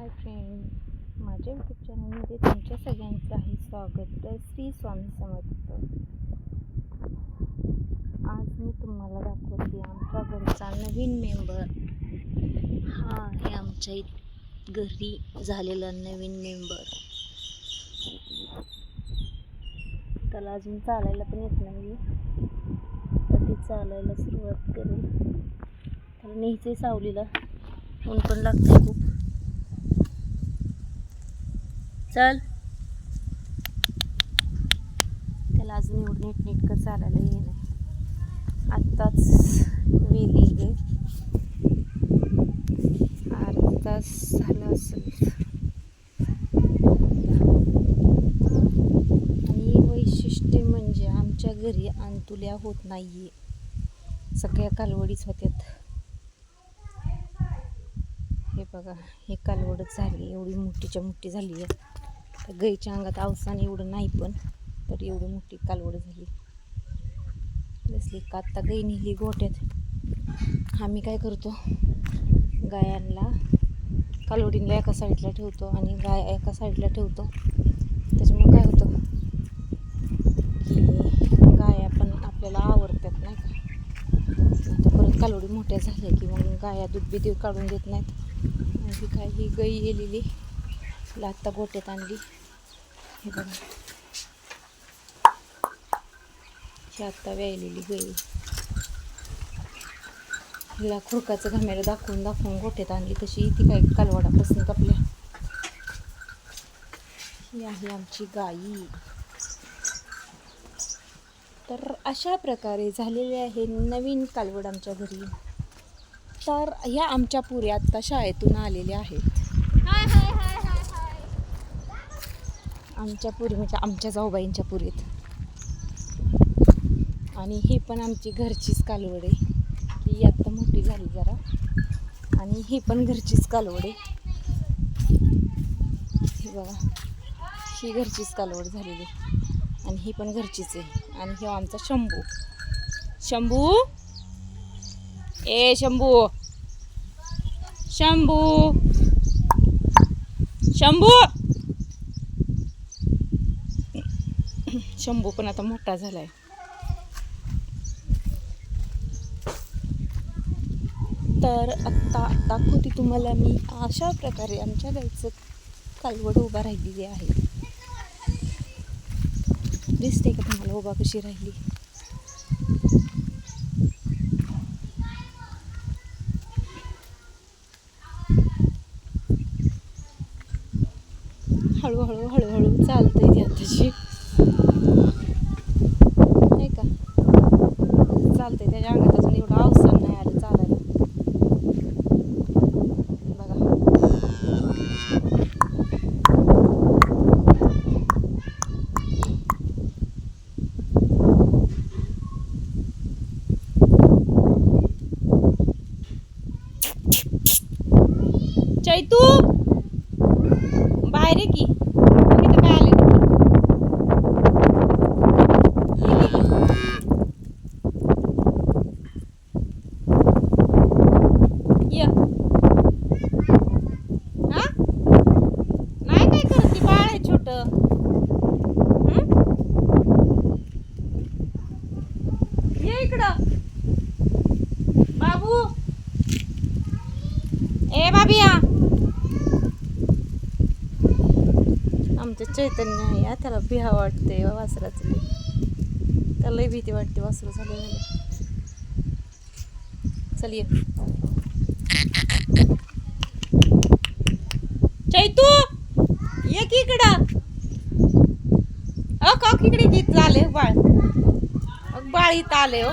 Hi friend माझ्या YouTube चॅनलमध्ये तुमच्या सगळ्यांचं आहे स्वागत. तर श्री स्वामी समर्थ. आज मी तुम्हाला दाखवते आमच्या घरचा नवीन मेंबर हा आहे आमच्या घरी झालेला नवीन मेंबर त्याला अजून चालायला पण येत नाही तर ती चालायला सुरुवात करेल. त्याला न्यायचं सावलीला. ऊन पण लागते खूप. चल. त्याला अजून एवढं नीटनेटकं चालायला ये नाही. आत्ताच वेली गे अर्धा तास झाला असेल. आणि वैशिष्ट्य म्हणजे आमच्या घरी अंतुल्या होत नाहीये. सगळ्या कालवडीच होत्यात. हे बघा हे कालवडच झाली एवढी मोठीच्या मोठी झाली आहे. तर गाईच्या अंगात अवसान एवढं नाही पण तर एवढी मोठी कालवड झाली. जसली का आत्ता गाई नेली गोट्यात आम्ही काय करतो? गायांना कालवडींना एका साईडला ठेवतो आणि गाय एका साईडला ठेवतो. त्याच्यामुळे काय होतं? की गाया पण आपल्याला आवडतात नाही का? आता परत कालवडी मोठ्या झाल्या की मग गाया दूध बी काढून देत नाहीत. आणखी काय? ही गाई गेलेली तिला आत्ता गोट्यात आणली. हे बघा. ही आत्ता व्यायलेली गाई हिला खुरकाचं घामेला दाखवून दाखवून गोट्यात आणली. तशी ती काय कालवडापासून कपल्या. ही आहे आमची गाई. तर अशा प्रकारे झालेले आहे नवीन कालवड आमच्या घरी. तर ह्या आमच्या पुऱ्या आत्ता शाळेतून आलेल्या आहेत. आमच्या पुरी म्हणजे आमच्या जाऊबाईंच्या पुरीत. आणि ही पण आमची घरचीच कालवड. आहे ही आत्ता मोठी झाली जरा. आणि ही पण घरचीच कालवड. आहे ही बघा. ही घरचीच कालवड झालेली. आणि ही पण घरचीच आहे. आणि ही आमचा शंभू. शंभू? ए शंभू. शंभू. शंभू! शंभू पण आता मोठा झाला आहे तर आत्ता दाखवते तुम्हाला मी अशा प्रकारे आमच्या गाईचं कालवड उभा राहिलेली आहे. दिसते का तुम्हाला उभा कशी राहिली? हळूहळू हळूहळू चालतंय ती आताची नाही का चालतंय त्याच्या अंगात अजून एवढं अवसर नाही आलं चालायला बघा चैतू बाहेर की. बघ इथं काय आले हा? नाही काय आहे इकडं. बाबू. ए बाबिया आमचं चैतन्य आहे. त्याला भिहा वाटते वासराचं त्यालाही त्याला भीती वाटते वासरू झाले चल ये. चैतू ये की इकडं? अ का इकडे गीत झाले बाळ. अग बाळ इथं आले हो.